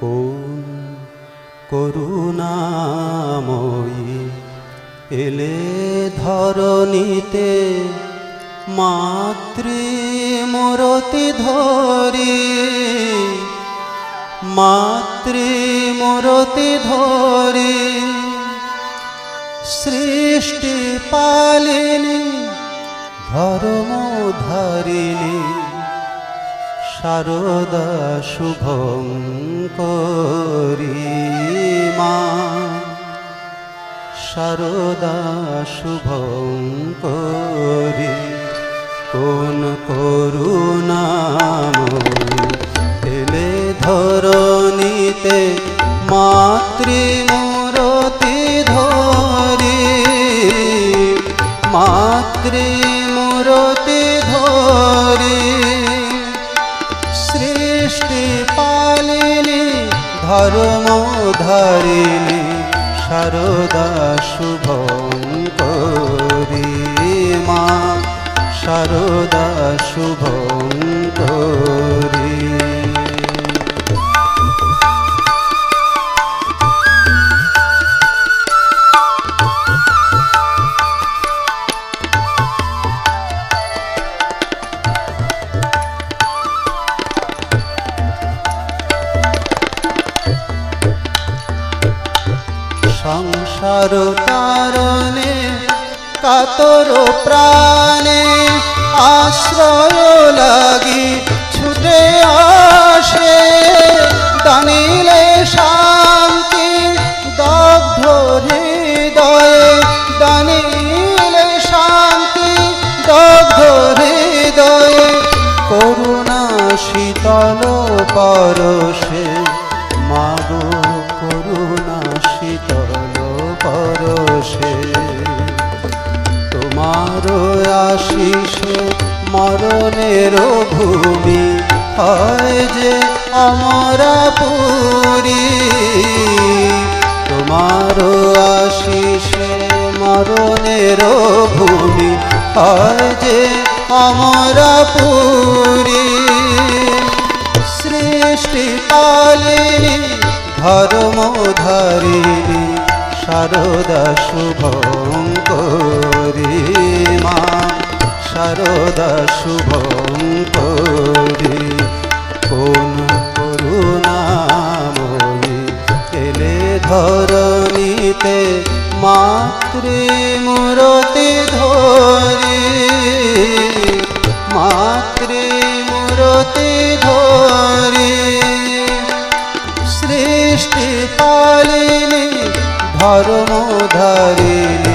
কোন করুণাময়ী এলে ধরণীতে মাতৃমূরতি ধরি মাতৃমূরতি ধরি। সৃষ্টি পালিনী ধর্মধারিণী শারদা করি মা। শারদা করি কোন করুণাময়ী ধর্মধারিণী শারদা শুভঙ্করী মা সারদা শুভঙ্করী সংসার কারণে, কাতর প্রাণে আশ্রয় লাগি ছুটে আসে। দানিলে শান্তি, দগ্ধ হৃদয়ে। দানিলে শান্তি, দগ্ধ হৃদয়ে। করুণা শীতল পরশে, মাগো আশিসে মরণের ভূমি হয় যে অমরাপুরী তোমার আশিসে মরণের ভূমি হয় যে অমরাপুরী সৃষ্টি পালিনী ধর্মধারিণী শারদা শুভঙ্করী। শারদা শুভঙ্করী কোন করুণাময়ী এলে ধরণীতে মাতৃমূরতি ধরি মাতৃমূরতি ধরি। সৃষ্টি পালিনী ধর্মধারিণী শারদা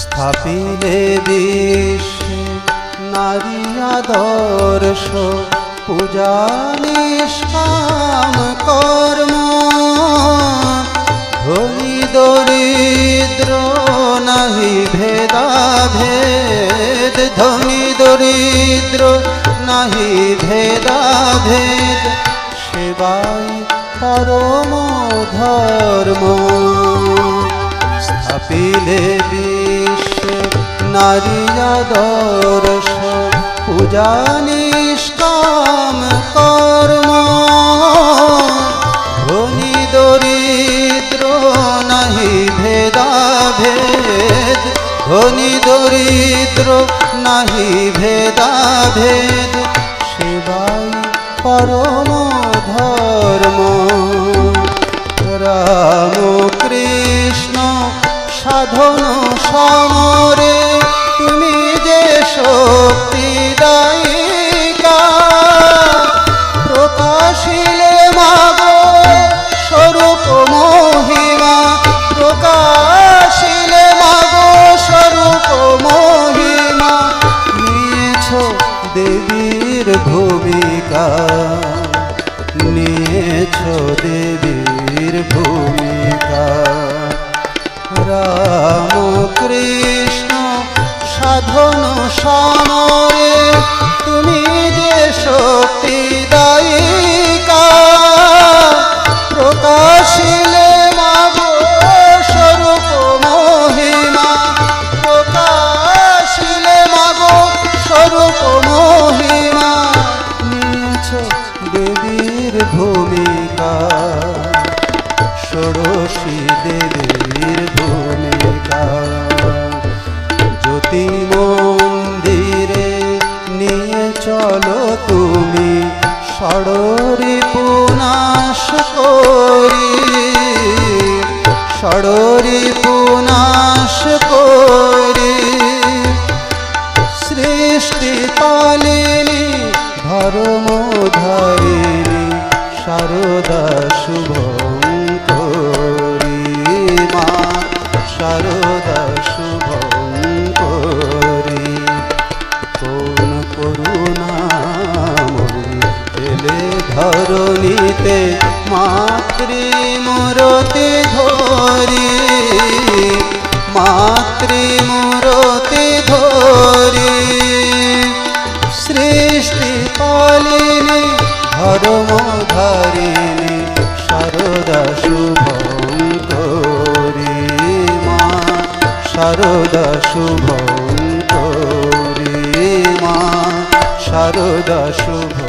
স্থাপিলে বিশ্বে নারী আদর্শ পূজা নিষ্কাম কর্ম, ধনী দরিদ্র, নাহি ভেদা ভেদ দরিদ্র, নাহি ভেদা ভেদ সেবাই পরম ধর্ম। স্থাপিলে বিশ্বে নারী আদর্শ, পূজা নিষ্কাম কর্ম। ধনী দরিদ্র নাহি ভেদা ভেদ ধনী দরিদ্র নাহি ভেদা ভেদ সেবাই পরম ধর্ম। রাম কৃষ্ণ সাধন সমরে। রাম কৃষ্ণ সাধন সমরে তুমি যে শক্তি দায়িকা ভূমিকা ষোড়শী দেবীর ভূমিকা জ্যোতি মন্দিরে নিয়ে চলো তুমি। ষড়রি পুনাশ করি। ষড়রি পুনাশ করি। সৃষ্টি পালিনী, ধর্ম ধারিণী শারদা ধরণীতে মাতৃমূরতি ধরি, মাতৃ মাতৃমূরতি ধরি। সৃষ্টি পালিনী, ধর্ম ধারিণী শারদা শুভঙ্করী মা শারদা শুভঙ্করী মা শারদা শুভ